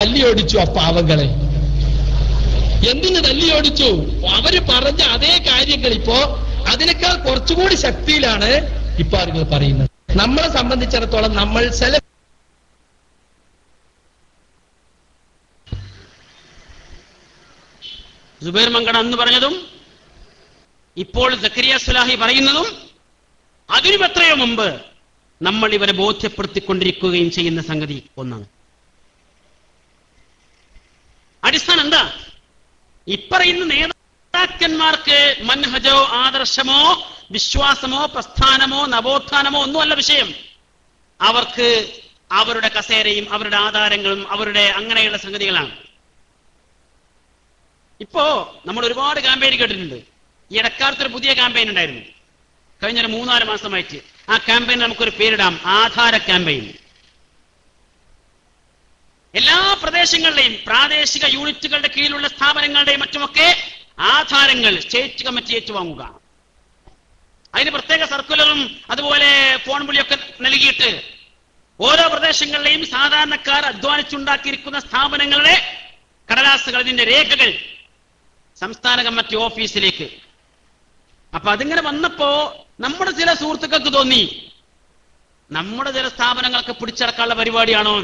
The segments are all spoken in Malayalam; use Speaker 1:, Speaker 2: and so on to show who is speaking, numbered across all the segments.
Speaker 1: തല്ലി ഓടിച്ചു ആ പാവങ്ങളെ. എന്തിന് തല്ലി ഓടിച്ചു അവർ പറഞ്ഞ അതേ കാര്യങ്ങൾ ഇപ്പോ അതിനേക്കാൾ കുറച്ചുകൂടി ശക്തിയിലാണ് ഇപ്പൊ ആളുകൾ പറയുന്നത്. നമ്മളെ സംബന്ധിച്ചിടത്തോളം നമ്മൾ ചില
Speaker 2: സുബൈർ മങ്കട അന്ന് പറഞ്ഞതും ഇപ്പോൾ സക്കരിയ സുലാഹി പറയുന്നതും അതിനും എത്രയോ മുമ്പ് നമ്മൾ ഇവരെ ബോധ്യപ്പെടുത്തിക്കൊണ്ടിരിക്കുകയും ചെയ്യുന്ന സംഗതി ഒന്നാണ്. അടിസ്ഥാനം എന്താ? ഇപ്പറയുന്ന നേതാക്കന്മാർക്ക് മൻഹജോ ആദർശമോ വിശ്വാസമോ പ്രസ്ഥാനമോ നവോത്ഥാനമോ ഒന്നുമല്ല വിഷയം. അവർക്ക് അവരുടെ കസേരയും അവരുടെ ആധാരങ്ങളും അവരുടെ അങ്ങനെയുള്ള സംഗതികളാണ്. ഇപ്പോ നമ്മൾ ഒരുപാട് ക്യാമ്പയിൻ കേട്ടിട്ടുണ്ട്. ഈ ഇടക്കാലത്തൊരു പുതിയ ക്യാമ്പയിൻ ഉണ്ടായിരുന്നു. കഴിഞ്ഞൊരു മൂന്നാൽ മാസമായിട്ട്. ആ ക്യാമ്പയിൻ നമുക്കൊരു പേരിടാം. ആധാര ക്യാമ്പയിൻ എല്ലാ പ്രദേശങ്ങളുടെയും പ്രാദേശിക യൂണിറ്റുകളുടെ കീഴിലുള്ള സ്ഥാപനങ്ങളുടെയും മറ്റുമൊക്കെ ആധാരങ്ങൾ സ്റ്റേറ്റ് കമ്മിറ്റി ഏറ്റുവാങ്ങുക അതിന് പ്രത്യേക സർക്കുലറും അതുപോലെ ഫോൺ വിളിയൊക്കെ നൽകിയിട്ട് ഓരോ പ്രദേശങ്ങളിലെയും സാധാരണക്കാർ അധ്വാനിച്ചുണ്ടാക്കിയിരിക്കുന്ന സ്ഥാപനങ്ങളുടെ കടലാസുകൾ അതിന്റെ രേഖകൾ സംസ്ഥാന കമ്മിറ്റി ഓഫീസിലേക്ക് അപ്പൊ അതിങ്ങനെ വന്നപ്പോ നമ്മുടെ ചില സുഹൃത്തുക്കൾക്ക് തോന്നി നമ്മുടെ ചില സ്ഥാപനങ്ങൾക്ക് പിടിച്ചടക്കാനുള്ള പരിപാടിയാണോ.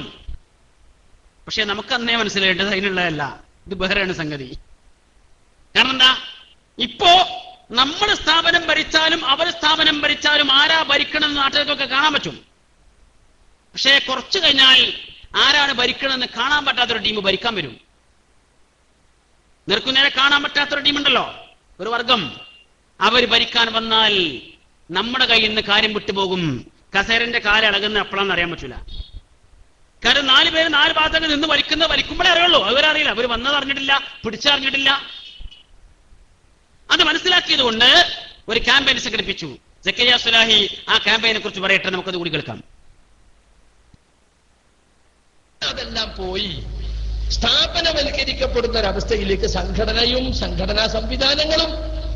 Speaker 2: പക്ഷെ നമുക്ക് അന്നേ മനസ്സിലായിട്ടത് അതിനുള്ളതല്ല. ഇത് ബഹരാണ് സംഗതി. കാരണം എന്താ ഇപ്പോ നമ്മൾ സ്ഥാപനം ഭരിച്ചാലും അവർ സ്ഥാപനം ഭരിച്ചാലും ആരാ ഭരിക്കണമെന്ന് നാട്ടുകാർക്കൊക്കെ കാണാൻ പറ്റും. പക്ഷേ കുറച്ചു കഴിഞ്ഞാൽ ആരാണ് ഭരിക്കണമെന്ന് കാണാൻ പറ്റാത്തൊരു ടീം ഭരിക്കാൻ വരും. നിൽക്കുന്നേരെ കാണാൻ പറ്റാത്തൊരു ടീമുണ്ടല്ലോ. ഒരു വർഗം. അവർ ഭരിക്കാൻ വന്നാൽ നമ്മുടെ കയ്യിൽ നിന്ന് കാര്യം വിട്ടുപോകും. കസേരന്റെ കാലളകുന്ന എപ്പോഴാന്ന് അറിയാൻ പറ്റൂല. കാരണം നാല് പേര് നാല് ഭാഗത്തേക്ക് നിന്ന് വലിക്കുന്നത് വലിക്കുമ്പോഴേ അറിയുള്ളൂ. അവരറിയില്ല. അവർ വന്നത് അറിഞ്ഞിട്ടില്ല പിടിച്ചറിഞ്ഞിട്ടില്ല. അത് മനസ്സിലാക്കിയത് കൊണ്ട് ഒരു ക്യാമ്പയിൻ സംഘടിപ്പിച്ചു. ജക്കരിയ സുലാഹി ആ ക്യാമ്പയിനെ കുറിച്ച് പറയട്ടെ നമുക്കത് കൂടി കേൾക്കാം.
Speaker 1: അതെല്ലാം പോയി സ്ഥാപനവൽക്കരിക്കപ്പെടുന്ന ഒരവസ്ഥയിലേക്ക് സംഘടനയും സംഘടനാ സംവിധാനങ്ങളും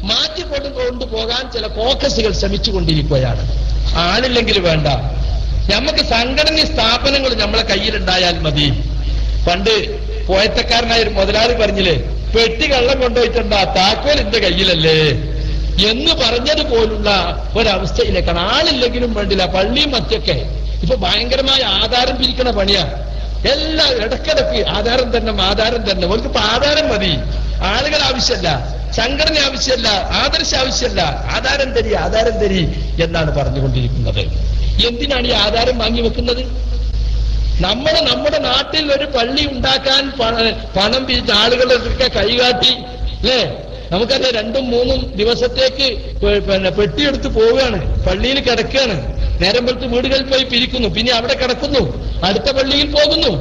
Speaker 1: മാറ്റിക്കൊണ്ടു കൊണ്ടുപോകാൻ ചില ഫോക്കസുകൾ ശ്രമിച്ചുകൊണ്ടിരിക്കുകയാണ്. ആണില്ലെങ്കിൽ വേണ്ട. നമുക്ക് സംഘടന സ്ഥാപനങ്ങൾ നമ്മളെ കയ്യിലുണ്ടായാൽ മതി. പണ്ട് പോയത്തക്കാരനായ ഒരു മുതലാളി പറഞ്ഞില്ലേ പെട്ടി കള്ളം കൊണ്ടുപോയിട്ടുണ്ടാ താക്കോൽ എന്റെ കയ്യിലല്ലേ? എന്ന് പറഞ്ഞതുപോലുള്ള ഒരവസ്ഥയിലേക്കാണ്. ആളില്ലെങ്കിലും വേണ്ടില്ല പള്ളിയും മറ്റൊക്കെ. ഇപ്പൊ ഭയങ്കരമായ ആധാരം പിരിക്കണ പണിയാ. എല്ലാം ഇടക്കിടക്ക് ആധാരം തന്നെ ആധാരം തന്നെ ഒരു ആധാരം മതി. ആളുകൾ ആവശ്യമല്ല സംഘടന ആവശ്യമല്ല ആദർശ ആവശ്യമല്ല ആധാരം തരി ആധാരം തരി എന്നാണ് പറഞ്ഞുകൊണ്ടിരിക്കുന്നത്. എന്തിനാണ് ഈ ആധാരം വാങ്ങി വെക്കുന്നത്? നമ്മൾ നമ്മുടെ നാട്ടിൽ ഒരു പള്ളി ഉണ്ടാക്കാൻ പണം പിരിച്ച ആളുകളൊക്കെ കൈകാട്ടി അല്ലേ? നമുക്കറിയാം രണ്ടും മൂന്നും ദിവസത്തേക്ക് പിന്നെ പെട്ടിയെടുത്ത് പോവുകയാണ് പള്ളിയിൽ കിടക്കുകയാണ്. നേരം വെളുത്ത് വീടുകളിൽ പോയി പിരിക്കുന്നു പിന്നെ അവിടെ കിടക്കുന്നു അടുത്ത പള്ളിയിൽ പോകുന്നു.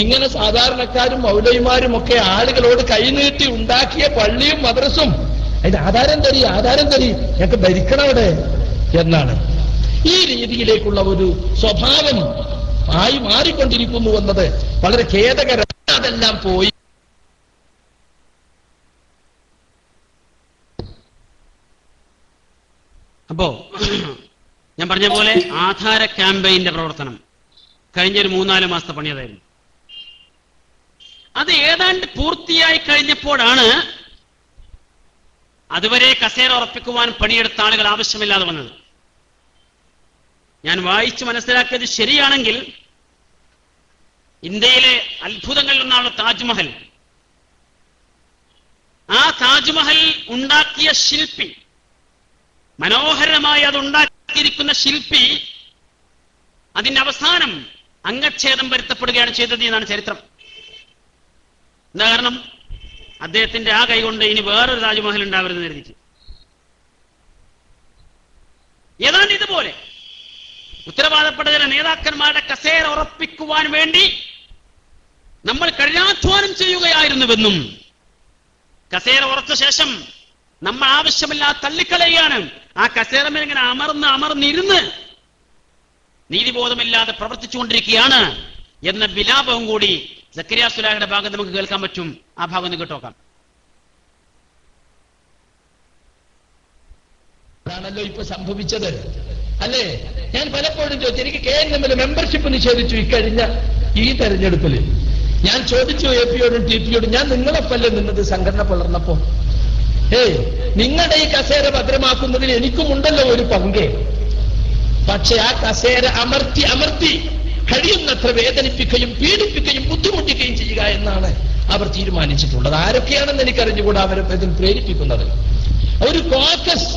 Speaker 1: ഇങ്ങനെ സാധാരണക്കാരും മൗലൈമാരും ഒക്കെ ആളുകളോട് കൈനീട്ടി ഉണ്ടാക്കിയ പള്ളിയും മദ്രസും. അതിന്റെ ആധാരം തരി ആധാരം തരി ഞങ്ങൾക്ക് ഭരിക്കണം അവിടെ എന്നാണ്. ഈ രീതിയിലേക്കുള്ള ഒരു സ്വഭാവം ആയി മാറിക്കൊണ്ടിരിക്കുന്നു എന്നത് വളരെ ഖേദകരമാണ് അതെല്ലാം പോയി.
Speaker 2: അപ്പോ ഞാൻ പറഞ്ഞ പോലെ ആധാര ക്യാമ്പയിന്റെ പ്രവർത്തനം. കഴിഞ്ഞ ഒരു മൂന്നാൽ മാസത്തെ പണിയതായിരുന്നു അത് ഏതാണ്ട് പൂർത്തിയായി കഴിഞ്ഞപ്പോഴാണ് അതുവരെ കസേര ഉറപ്പിക്കുവാൻ പണിയെടുത്ത ആളുകൾ ആവശ്യമില്ലാതെ വന്നത്. ഞാൻ വായിച്ചു മനസ്സിലാക്കിയത് ശരിയാണെങ്കിൽ ഇന്ത്യയിലെ അത്ഭുതങ്ങളിൽ ഒന്നാണ് താജ്മഹൽ. ആ താജ്മഹൽ ഉണ്ടാക്കിയ ശില്പി മനോഹരമായി അത് ഉണ്ടാക്കിയിരിക്കുന്ന ശില്പി അതിന്റെ അവസാനം അംഗച്ഛേദം വരുത്തപ്പെടുകയാണ് ചെയ്തത് എന്നാണ് ചരിത്രം. എന്താ കാരണം? അദ്ദേഹത്തിന്റെ ആ കൈകൊണ്ട് ഇനി വേറൊരു താജ്മഹൽ ഉണ്ടാവരുതെന്ന് കരുതിയിട്ട്. ഏതാണ്ട് ഇതുപോലെ ഉത്തരവാദപ്പെട്ട ചില നേതാക്കന്മാരുടെ കസേര ഉറപ്പിക്കുവാൻ വേണ്ടി നമ്മൾ കഠിനാധ്വാനം ചെയ്യുകയായിരുന്നുവെന്നും കസേര ഉറച്ച ശേഷം നമ്മൾ ആവശ്യമില്ലാതെ തള്ളിക്കളയുകയാണ്. ആ കസേരമേൽ ഇങ്ങനെ അമർന്ന് അമർന്നിരുന്ന് നീതിബോധമില്ലാതെ പ്രവർത്തിച്ചുകൊണ്ടിരിക്കുകയാണ് എന്ന വിലാപവും കൂടി സക്കരിയ സുലാഹിയുടെ ഭാഗം നമുക്ക് കേൾക്കാൻ പറ്റും. ആ ഭാഗം ഒന്ന് കേട്ടോക്കാം.
Speaker 1: അതാണല്ലോ ഇപ്പൊ സംഭവിച്ചത്. അല്ലേ? ഞാൻ പലപ്പോഴും ചോദിച്ചു എനിക്ക് കെ എൻ എമ്മിൽ മെമ്പർഷിപ്പ് നിഷേധിച്ചു ഇക്കഴിഞ്ഞ ഈ തെരഞ്ഞെടുപ്പിൽ. ഞാൻ ചോദിച്ചു എ പിയോടും ടി പിയോടും ഞാൻ നിങ്ങളൊപ്പല്ലേ നിന്നത്? സംഘടന പുലർന്നപ്പോ. ഏയ് നിങ്ങളുടെ ഈ കസേര ഭദ്രമാക്കുന്നതിൽ എനിക്കുമുണ്ടല്ലോ ഒരു പങ്കേ. പക്ഷെ ആ കസേര അമർത്തി അമർത്തി കഴിയുന്നത്ര വേദനിപ്പിക്കുകയും പീഡിപ്പിക്കുകയും ബുദ്ധിമുട്ടിക്കുകയും ചെയ്യുക എന്നാണ് അവർ തീരുമാനിച്ചിട്ടുള്ളത്. ആരൊക്കെയാണെന്ന് എനിക്കറിഞ്ഞുകൂടാ അവരെ ഇതിൽ പ്രേരിപ്പിക്കുന്നത്? ഒരു കോക്കസ്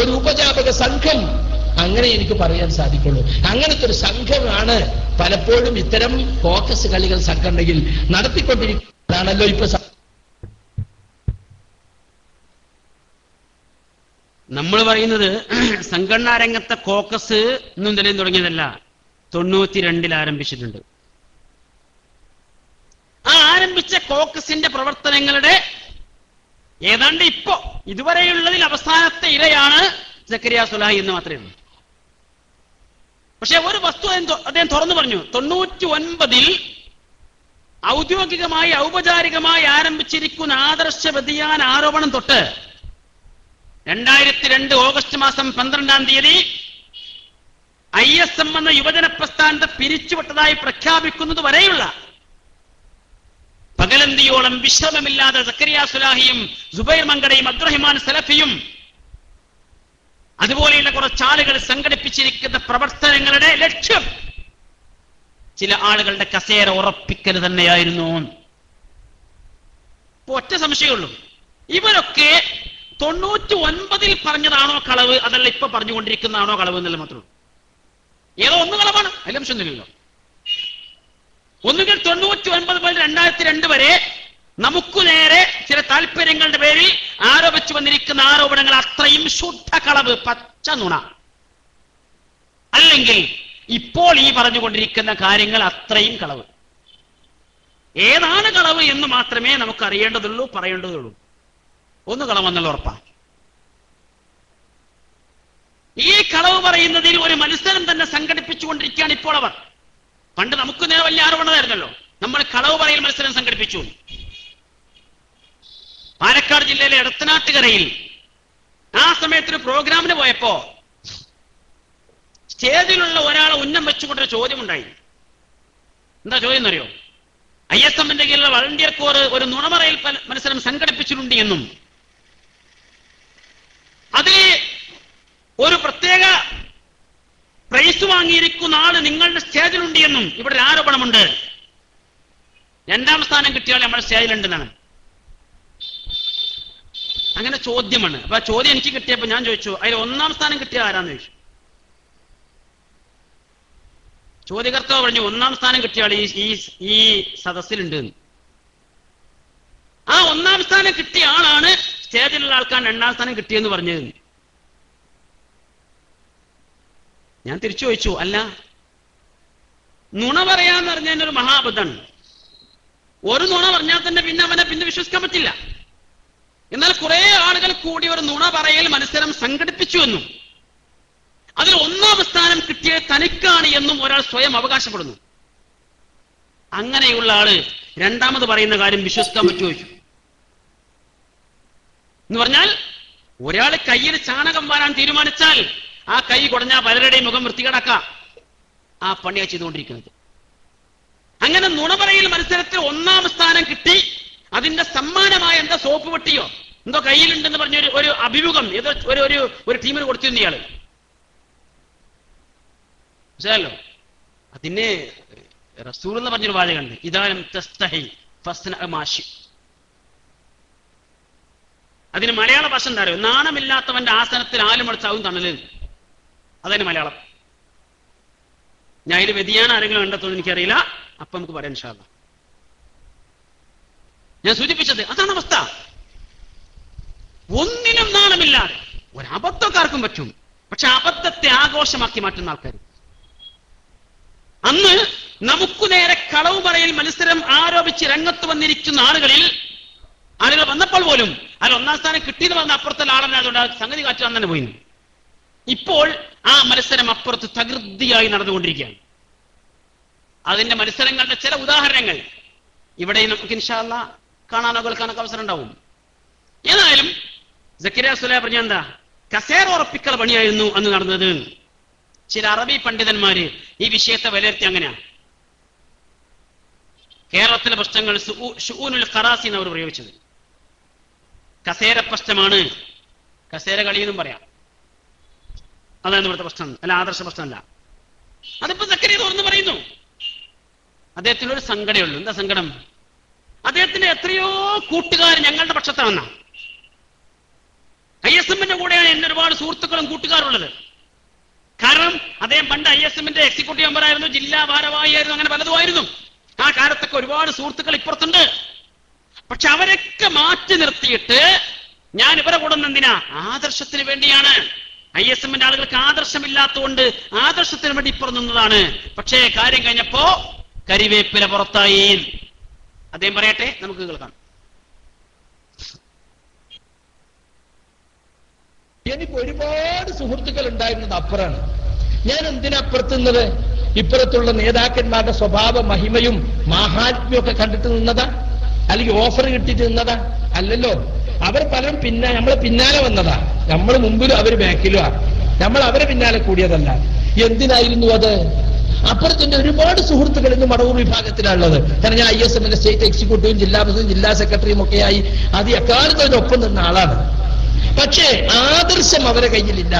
Speaker 1: ഒരു ഉപജാപക സംഘം അങ്ങനെ എനിക്ക് പറയാൻ സാധിക്കുള്ളൂ. അങ്ങനത്തെ ഒരു സംഘമാണ് പലപ്പോഴും ഇത്തരം കോക്കസ് കളികൾ സംഘടനയിൽ നടത്തിക്കൊണ്ടിരിക്കുന്നതാണല്ലോ ഇപ്പൊ
Speaker 2: നമ്മൾ പറയുന്നത് സംഘടനാ രംഗത്തെ കോക്കസ് ഇന്നും നിലയിൽ തുടങ്ങിയതല്ല. തൊണ്ണൂറ്റി രണ്ടിൽ ആരംഭിച്ചിട്ടുണ്ട്. ആ ആരംഭിച്ച കോക്കസിന്റെ പ്രവർത്തനങ്ങളുടെ ഏതാണ്ട് ഇപ്പോ ഇതുവരെയുള്ളതിൽ അവസാനത്തെ ഇരയാണ് സക്കരിയ സുലാഹി എന്ന് മാത്രമേ ഉള്ളൂ. പക്ഷെ ഒരു വസ്തു അദ്ദേഹം തുറന്നു പറഞ്ഞു. തൊണ്ണൂറ്റി ഒൻപതിൽ ഔദ്യോഗികമായി ഔപചാരികമായി ആരംഭിച്ചിരിക്കുന്ന ആദർശ വ്യതിയാന ആരോപണം തൊട്ട് രണ്ടായിരത്തി രണ്ട് ഓഗസ്റ്റ് മാസം പന്ത്രണ്ടാം തീയതി ഐ എസ് എം എന്ന യുവജന പ്രസ്ഥാനത്തെ പിരിച്ചുവിട്ടതായി പ്രഖ്യാപിക്കുന്നത് വരെയുള്ള പകലന്തിയോളം വിശ്രമമില്ലാതെ സക്കരിയ സുലാഹിയും സുബൈർ മങ്കടയും അബ്ദുറഹിമാൻ സലഫിയും അതുപോലെയുള്ള കുറച്ചാളുകൾ സംഘടിപ്പിച്ചിരിക്കുന്ന പ്രവർത്തനങ്ങളുടെ ലക്ഷ്യം. ചില ആളുകളുടെ കസേര ഉറപ്പിക്കൽ തന്നെയായിരുന്നു. ഒറ്റ സംശയമുള്ളൂ. ഇവരൊക്കെ തൊണ്ണൂറ്റി ഒൻപതിൽ പറഞ്ഞതാണോ കളവ് അതല്ല ഇപ്പൊ പറഞ്ഞുകൊണ്ടിരിക്കുന്നതാണോ കളവ് എന്നല്ല മാത്രം ഏതോ ഒന്ന് കളവാണ്. അതിൽ അംശമൊന്നുമില്ലല്ലോ ഒന്നുകിൽ തൊണ്ണൂറ്റി ഒൻപത് മുതൽ രണ്ടായിരത്തി രണ്ട് വരെ നമുക്ക് നേരെ ചില താല്പര്യങ്ങളുടെ പേരിൽ ആരോപിച്ചു വന്നിരിക്കുന്ന ആരോപണങ്ങൾ അത്രയും ശുദ്ധ കളവ് പച്ച നുണ. അല്ലെങ്കിൽ ഇപ്പോൾ ഈ പറഞ്ഞുകൊണ്ടിരിക്കുന്ന കാര്യങ്ങൾ അത്രയും കളവ്. ഏതാണ് കളവ് എന്ന് മാത്രമേ നമുക്ക് അറിയേണ്ടതുള്ളൂ പറയേണ്ടതുള്ളൂ. ഒന്ന് കളവെന്നുള്ള ഉറപ്പാ ഈ കളവ് പറയുന്നതിൽ ഒരു മത്സരം തന്നെ സംഘടിപ്പിച്ചുകൊണ്ടിരിക്കുകയാണ് ഇപ്പോൾ അവർ. പണ്ട് നമുക്ക് നേരെ വലിയ ആരോപണമായിരുന്നല്ലോ. നമ്മൾ കളവ് പറയൽ മത്സരം സംഘടിപ്പിച്ചു. പാലക്കാട് ജില്ലയിലെ എടത്തനാട്ടുകരയിൽ ആ സമയത്ത് ഒരു പ്രോഗ്രാമിന് പോയപ്പോ സ്റ്റേജിലുള്ള ഒരാളെ ഉന്നം വെച്ചുകൊണ്ടൊരു ചോദ്യമുണ്ടായി. എന്താ ചോദ്യം എന്നറിയോ? ഐ എസ് എമ്മിന്റെ കീഴിലുള്ള വളണ്ടിയർ കോർ ഒരു നുണമറയിൽ മത്സരം സംഘടിപ്പിച്ചിട്ടുണ്ട് എന്നും അതിൽ ഒരു പ്രത്യേക പ്രൈസ് വാങ്ങിയിരിക്കുന്ന ആൾ നിങ്ങളുടെ സ്റ്റേജിലുണ്ട് എന്നും ഇവിടെ ഒരു ആരോപണമുണ്ട്. രണ്ടാം സ്ഥാനം കിട്ടിയാൽ നമ്മുടെ സ്റ്റേജിലുണ്ടെന്നാണ്. അങ്ങനെ ചോദ്യമാണ്. അപ്പൊ ആ ചോദ്യം എനിക്ക് കിട്ടിയപ്പോ ഞാൻ ചോദിച്ചു അതിൽ ഒന്നാം സ്ഥാനം കിട്ടിയ ആരാന്ന് ചോദിച്ചു? ചോദ്യകർത്താവ് പറഞ്ഞു ഒന്നാം സ്ഥാനം കിട്ടിയ ആൾ ഈ ഈ- സദസ്സിലുണ്ട് ആ ഒന്നാം സ്ഥാനം കിട്ടിയ ആളാണ് സ്റ്റേജിലുള്ള ആൾക്കാർ രണ്ടാം സ്ഥാനം കിട്ടിയെന്ന് പറഞ്ഞത്. ഞാൻ തിരിച്ചു ചോദിച്ചു അല്ല നുണ പറയാന്ന് പറഞ്ഞതിന് ഒരു മഹാബദ്ധമാണ് ഒരു നുണ പറഞ്ഞാൽ തന്നെ പിന്നെ അവനെ പിന്നെ വിശ്വസിക്കാൻ പറ്റില്ല. എന്നാൽ കുറെ ആളുകൾ കൂടി ഒരു നുണ പറയൽ മത്സരം സംഘടിപ്പിച്ചു എന്നും അതിൽ ഒന്നാം സ്ഥാനം കിട്ടിയ തനിക്കാണ് എന്നും ഒരാൾ സ്വയം അവകാശപ്പെടുന്നു. അങ്ങനെയുള്ള ആൾ രണ്ടാമത് പറയുന്ന കാര്യം വിശ്വസിക്കാൻ പറ്റുമോ എന്ന് പറഞ്ഞാൽ ഒരാൾ കയ്യിൽ ചാണകം വാരാൻ തീരുമാനിച്ചാൽ ആ കൈ കുടഞ്ഞാൽ പലരുടെയും മുഖം വൃത്തികേടാക്കാം. ആ പണിയാ ചെയ്തുകൊണ്ടിരിക്കുന്നത്. അങ്ങനെ നുണ പറയൽ മത്സരത്തിൽ ഒന്നാം സ്ഥാനം കിട്ടി അതിന്റെ സമ്മാനമായ എന്താ സോപ്പ് പെട്ടിയോ എന്തോ കയ്യിലുണ്ടെന്ന് പറഞ്ഞ ഒരു അഭിമുഖം ഏതോ ഒരു ഒരു ഒരു ടീമിന് കൊടുത്തിരുന്ന ഇയാൾ. മനസ്സിലായല്ലോ? അതിന് റസൂൽ എന്ന് പറഞ്ഞൊരു വാചകമുണ്ട്. ഇതാനും തസ്തഹി അതിന് മലയാള ഭാഷ എന്താ നാണമില്ലാത്തവന്റെ ആസനത്തിൽ ആലുമടച്ചാവും തണൽ. അതന്നെ മലയാളം. ഞാൻ ഇതിൽ വ്യതിയാനം ആരെങ്കിലും കണ്ടെത്തുമെന്ന് എനിക്കറിയില്ല. അപ്പൊ നമുക്ക് പറയാൻ ഇൻഷാല്ല ഞാൻ സൂചിപ്പിച്ചത് അതാണ് അവസ്ഥ. ഒന്നിനും നാണമില്ലാതെ ഒരബദ്ധക്കാർക്കും പറ്റും. പക്ഷെ അബദ്ധത്തെ ആഘോഷമാക്കി മാറ്റുന്ന ആൾക്കാർ അന്ന് നമുക്ക് നേരെ കളവ് പറയിൽ മത്സരം ആരോപിച്ച് രംഗത്ത് വന്നിരിക്കുന്ന ആളുകളിൽ ആളുകൾ വന്നപ്പോൾ പോലും അതിൽ ഒന്നാം സ്ഥാനം കിട്ടിയെന്ന് പറഞ്ഞ അപ്പുറത്തുള്ള ആളെന്നെ അതുകൊണ്ട് സംഗതി കാറ്റാൻ തന്നെ പോയി ഇപ്പോൾ ആ മത്സരം അപ്പുറത്ത് തകൃതിയായി നടന്നുകൊണ്ടിരിക്കുകയാണ്. അതിന്റെ മത്സരങ്ങളുടെ ചില ഉദാഹരണങ്ങൾ ഇവിടെ നമുക്ക് ഇൻഷാല്ല കാണാനോ കേൾക്കാനൊക്കെ അവസരം ഉണ്ടാവും. ഏതായാലും ജക്കിര സുല പറഞ്ഞ എന്താ? കസേര ഉറപ്പിക്കൽ പണിയായിരുന്നു അന്ന് നടന്നത്. ചില അറബി പണ്ഡിതന്മാര് ഈ വിഷയത്തെ വിലയിരുത്തി അങ്ങനെയാണ് കേരളത്തിലെ പ്രശ്നങ്ങൾ ഷുഊനുൽ ഖറാസി എന്ന് അവർ പ്രയോഗിച്ചത്. കസേര പ്രശ്നമാണ്. കസേര കളി എന്നും പറയാം. അതാണ് ഇവിടുത്തെ പ്രശ്നം. അല്ല ആദർശ പ്രശ്നമല്ല. അതിപ്പോ സക്കരി തുറന്ന് പറയുന്നു. അദ്ദേഹത്തിന് ഒരു സങ്കടമുള്ളൂ എന്താ സങ്കടം? അദ്ദേഹത്തിന്റെ എത്രയോ കൂട്ടുകാർ ഞങ്ങളുടെ പക്ഷത്താണെന്നാ. ഐ എസ് എമ്മിന്റെ കൂടെയാണ് എന്റെ ഒരുപാട് സുഹൃത്തുക്കളും കൂട്ടുകാരുള്ളത്. കാരണം അദ്ദേഹം പണ്ട് ഐ എസ് എമ്മിന്റെ എക്സിക്യൂട്ടീവ് മെമ്പറായിരുന്നു ജില്ലാ ഭാരവാഹിയായിരുന്നു അങ്ങനെ പലതുമായിരുന്നു ആ കാലത്തൊക്കെ ഒരുപാട് സുഹൃത്തുക്കൾ ഇപ്പുറത്തുണ്ട്. പക്ഷെ അവരൊക്കെ മാറ്റി നിർത്തിയിട്ട് ഞാൻ ഇവരെ കൂടുന്ന എന്തിനാ ആദർശത്തിന് വേണ്ടിയാണ്. ഐ എസ് എമ്മിന്റെ ആളുകൾക്ക് ആദർശമില്ലാത്തതുകൊണ്ട് ആദർശത്തിന് വേണ്ടി ഇപ്പുറം നിന്നതാണ്. പക്ഷേ കാര്യം കഴിഞ്ഞപ്പോ കരിവേപ്പില പുറത്തായി. അദ്ദേഹം പറയട്ടെ നമുക്ക് കേൾക്കാം.
Speaker 1: എനിക്ക് ഒരുപാട് സുഹൃത്തുക്കൾ ഉണ്ടായിരുന്നത് അപ്പുറാണ്. ഞാൻ എന്തിനപ്പുറത്തുന്നത് ഇപ്പുറത്തുള്ള നേതാക്കന്മാരുടെ സ്വഭാവ മഹിമയും മാഹാത്മ്യവും ഒക്കെ കണ്ടിട്ട് നിന്നതാ? അല്ലെങ്കിൽ ഓഫർ കിട്ടിയിട്ട് നിന്നതാ? അല്ലല്ലോ. അവർ പലരും പിന്നെ നമ്മളെ പിന്നാലെ വന്നതാ. നമ്മൾ മുമ്പിലും അവർ ബാക്കിലുമാ നമ്മൾ അവരെ പിന്നാലെ കൂടിയതല്ല. എന്തിനായിരുന്നു അത്? അപ്പുറത്തിന്റെ ഒരുപാട് സുഹൃത്തുക്കൾ ഇന്ന് മടവൂർ വിഭാഗത്തിലുള്ളത് കാരണം ഞാൻ ഐ എസ് എമ്മിന്റെ സ്റ്റേറ്റ് എക്സിക്യൂട്ടീവും ജില്ലാ പ്രസിഡന്റും ജില്ലാ സെക്രട്ടറിയും ഒക്കെയായി അത് എക്കാലത്തും അതിനൊപ്പം നിന്ന ആളാണ്. പക്ഷേ ആദർശം അവരെ കയ്യിലില്ല.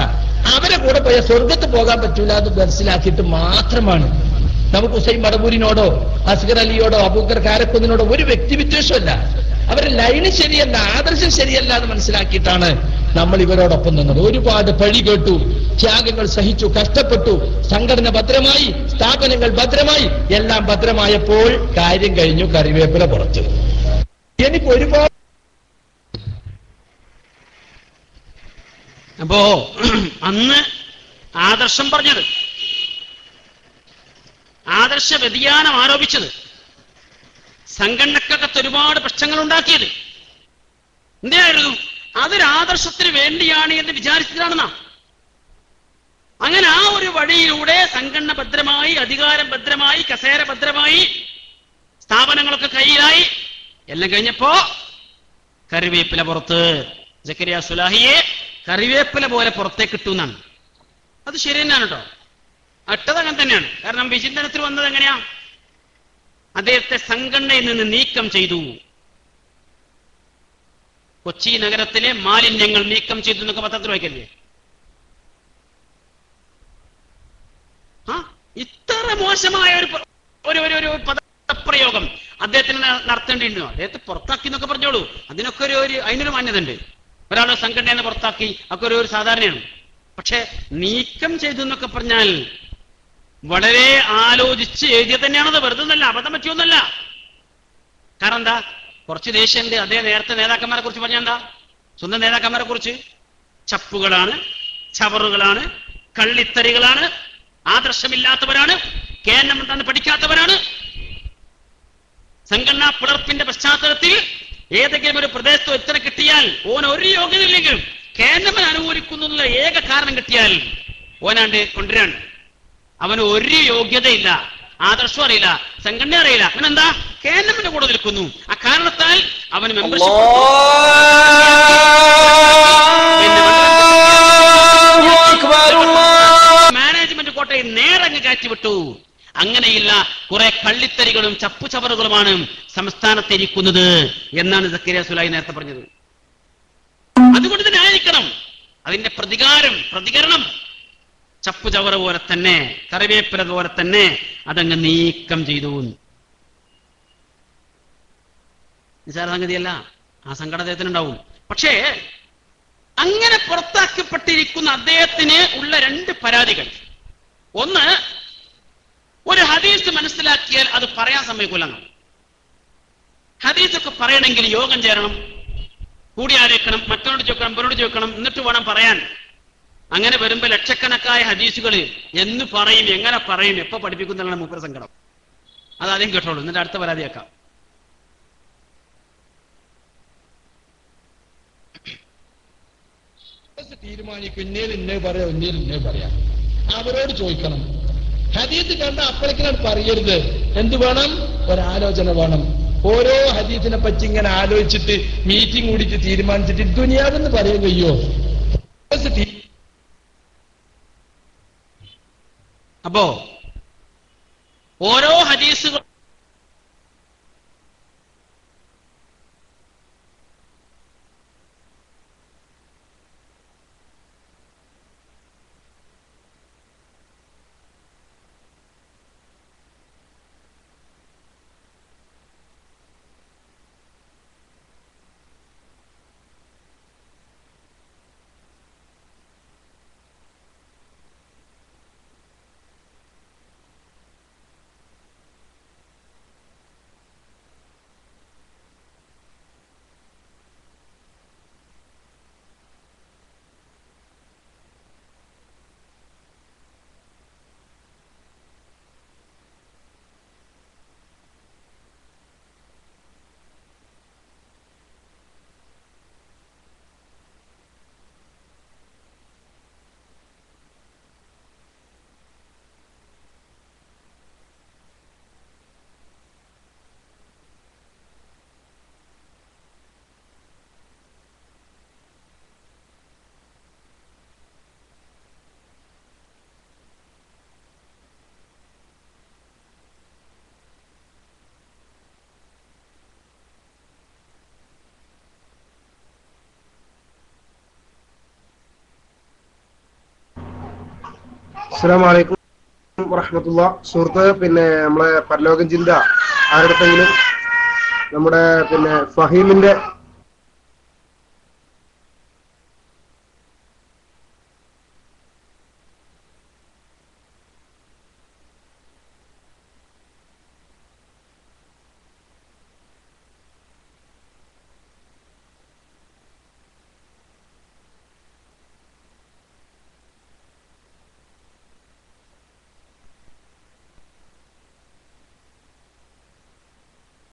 Speaker 1: അവരെ കൂടെ പോയ സ്വർഗത്ത് പോകാൻ പറ്റൂല എന്ന് മനസ്സിലാക്കിയിട്ട് മാത്രമാണ്. നമുക്ക് ഹുസൈൻ മടബൂരിനോടോ അസ്ഗർ അലിയോടോ അബൂക്കർ കാരക്കുന്നിനോടോ ഒരു വ്യക്തി വിദ്വേഷമല്ല അവരെ ലൈന് ശരിയല്ല ആദർശം ശരിയല്ല എന്ന് മനസ്സിലാക്കിയിട്ടാണ് നമ്മൾ ഇവരോടൊപ്പം നിന്നത്. ഒരുപാട് പഴി കേട്ടു ത്യാഗങ്ങൾ സഹിച്ചു കഷ്ടപ്പെട്ടു സംഘടന ഭദ്രമായി സ്ഥാപനങ്ങൾ ഭദ്രമായി എല്ലാം ഭദ്രമായപ്പോൾ കാര്യം കഴിഞ്ഞു കറിവേപ്പില പുറത്തു. എനിക്ക് ഒരുപാട്
Speaker 2: അപ്പോ അന്ന് ആദർശം പറഞ്ഞത്. ആദർശ വ്യതിയാനം ആരോപിച്ചത്. സംഘടനക്കകത്ത് ഒരുപാട് പ്രശ്നങ്ങൾ ഉണ്ടാക്കിയത് എന്തിനായിരുന്നു? അതൊരു ആദർശത്തിന് വേണ്ടിയാണ് എന്ന് വിചാരിച്ചതാണെന്നാ. അങ്ങനെ ആ ഒരു വഴിയിലൂടെ സംഘടന ഭദ്രമായി അധികാരം ഭദ്രമായി കസേര ഭദ്രമായി സ്ഥാപനങ്ങളൊക്കെ കയ്യിലായി. എല്ലാം കഴിഞ്ഞപ്പോ കറിവേപ്പില പുറത്ത് ജക്കരിയ സുലാഹിയെ കറിവേപ്പില പോലെ പുറത്തേക്ക് ഇട്ടു എന്നാണ് അത് ശരി തന്നെയാണ് കേട്ടോ അട്ടത് അങ്ങനെ തന്നെയാണ്. കാരണം വിചിന്തനത്തിൽ വന്നത് എങ്ങനെയാ? അദ്ദേഹത്തെ സംഘടനയിൽ നിന്ന് നീക്കം ചെയ്തു. കൊച്ചി നഗരത്തിലെ മാലിന്യങ്ങൾ നീക്കം ചെയ്തു എന്നൊക്കെ പത്രത്തിൽ വായിക്കല്ലേ? ആ ഇത്ര മോശമായ ഒരു ഒരു ഒരു ഒരു പദപ്രയോഗം അദ്ദേഹത്തിന് നടത്തേണ്ടിയിരുന്നു? അദ്ദേഹത്തെ പുറത്താക്കി എന്നൊക്കെ പറഞ്ഞോളൂ. അതിനൊക്കെ ഒരു ഒരു അതിനൊരു മാന്യത ഉണ്ട് ഒരാളെ സംഘടനയിൽ പുറത്താക്കി ഒക്കെ ഒരു സാധാരണയാണ്. പക്ഷെ നീക്കം ചെയ്തു എന്നൊക്കെ പറഞ്ഞാൽ വളരെ ആലോചിച്ച് എഴുതിയ തന്നെയാണത്. വെറുതെ ഒന്നല്ല അബദ്ധം പറ്റിയൊന്നല്ല കാരണം എന്താ? കുറച്ച് ദേഷ്യമുണ്ട്. അതേ നേരത്തെ നേതാക്കന്മാരെ കുറിച്ച് പറഞ്ഞ എന്താ? സ്വന്തം നേതാക്കന്മാരെ കുറിച്ച് ചപ്പുകളാണ് ചവറുകളാണ് കള്ളിത്തരികളാണ് ആദർശമില്ലാത്തവരാണ് കേന്ദ്രം എന്താണ് പഠിക്കാത്തവരാണ്. സംഘടനാ പിളർപ്പിന്റെ പശ്ചാത്തലത്തിൽ ഏതെങ്കിലും ഒരു പ്രദേശത്ത് എത്ര കിട്ടിയാൽ ഓൻ ഒരു യോഗ്യതയില്ലെങ്കിലും കേന്ദ്രമൻ അനുകൂലിക്കുന്നു ഏക കാരണം കിട്ടിയാൽ ഓനാണ്ട് കൊണ്ടുവരാണ്. അവന് ഒരു യോഗ്യതയില്ല. ആദർശം അറിയില്ല. സംഘടന അറിയില്ല. അവൻ എന്താ? കേന്ദ്രമിന്റെ കൂടെ നിൽക്കുന്നു. ആ കാരണത്താൽ അവന് മെമ്പർഷിപ്പ് മാനേജ്മെന്റ് കോട്ടയിൽ നേരങ്ങ് കയറ്റി വിട്ടു അങ്ങനെയില്ല കുറെ കള്ളിത്തരികളും ചപ്പുചവറുകളുമാണ് സംസ്ഥാനത്ത് ഇരിക്കുന്നത് എന്നാണ് സക്കീരിയ സുലായി നേരത്തെ പറഞ്ഞത്. അതുകൊണ്ട് തന്നെ ആയിരിക്കണം. അതിന്റെ പ്രതികാരം പ്രതികരണം ചപ്പുചവറ പോലെ തന്നെ കറിവേപ്പില പോലെ തന്നെ അതങ്ങ് നീക്കം ചെയ്തു. നിസാര സംഗതിയല്ല ആ സങ്കടം അദ്ദേഹത്തിനുണ്ടാവും. പക്ഷേ അങ്ങനെ പുറത്താക്കപ്പെട്ടിരിക്കുന്ന അദ്ദേഹത്തിന് ഉള്ള രണ്ട് പരാതികൾ. ഒന്ന് ഒരു ഹദീസ് മനസ്സിലാക്കിയാൽ അത് പറയാൻ സമ്മതിക്കില്ലെന്ന് ഹദീസൊക്കെ പറയണമെങ്കിൽ യോഗം ചേരണം. കൂടി ആലോചിക്കണം മറ്റവനോട് ചോദിക്കണം ഇവരോട് ചോദിക്കണം എന്നിട്ട് വേണം പറയാൻ. അങ്ങനെ വരുമ്പോൾ ലക്ഷക്കണക്കായ ഹദീസുകൾ എന്ന് പറയും എങ്ങനെ പറയും എപ്പോ പഠിപ്പിക്കുന്നതാണ് മൂപ്പര സങ്കടം. അത് ആദ്യം കേട്ടോളൂ എന്നിട്ട് അടുത്ത പരാതിയാക്കാം
Speaker 1: തീരുമാനിക്കും ഇന്നേ പറയാം ഇന്നേ പറയാം. അവരോട് ചോദിക്കണം. ഹദീത്ത് കണ്ട അപ്പോഴേക്കിനാണ് പറയരുത്. എന്ത് വേണം? ഒരാലോചന വേണം. ഓരോ ഹദീത്തിനെ പറ്റി ഇങ്ങനെ ആലോചിച്ചിട്ട് മീറ്റിംഗ് കൂടിയിട്ട് തീരുമാനിച്ചിട്ട് ദുനിയാവെന്ന് പറയാൻ കഴിയോ?
Speaker 2: അപ്പോ ഓരോ ഹദീസുകൾ
Speaker 3: അസ്സാം വറഹമത്തുള്ള. സുഹൃത്ത് പിന്നെ നമ്മളെ പരലോകം ചിന്ത ആരുടെ നമ്മുടെ പിന്നെ ഫഹീമിന്റെ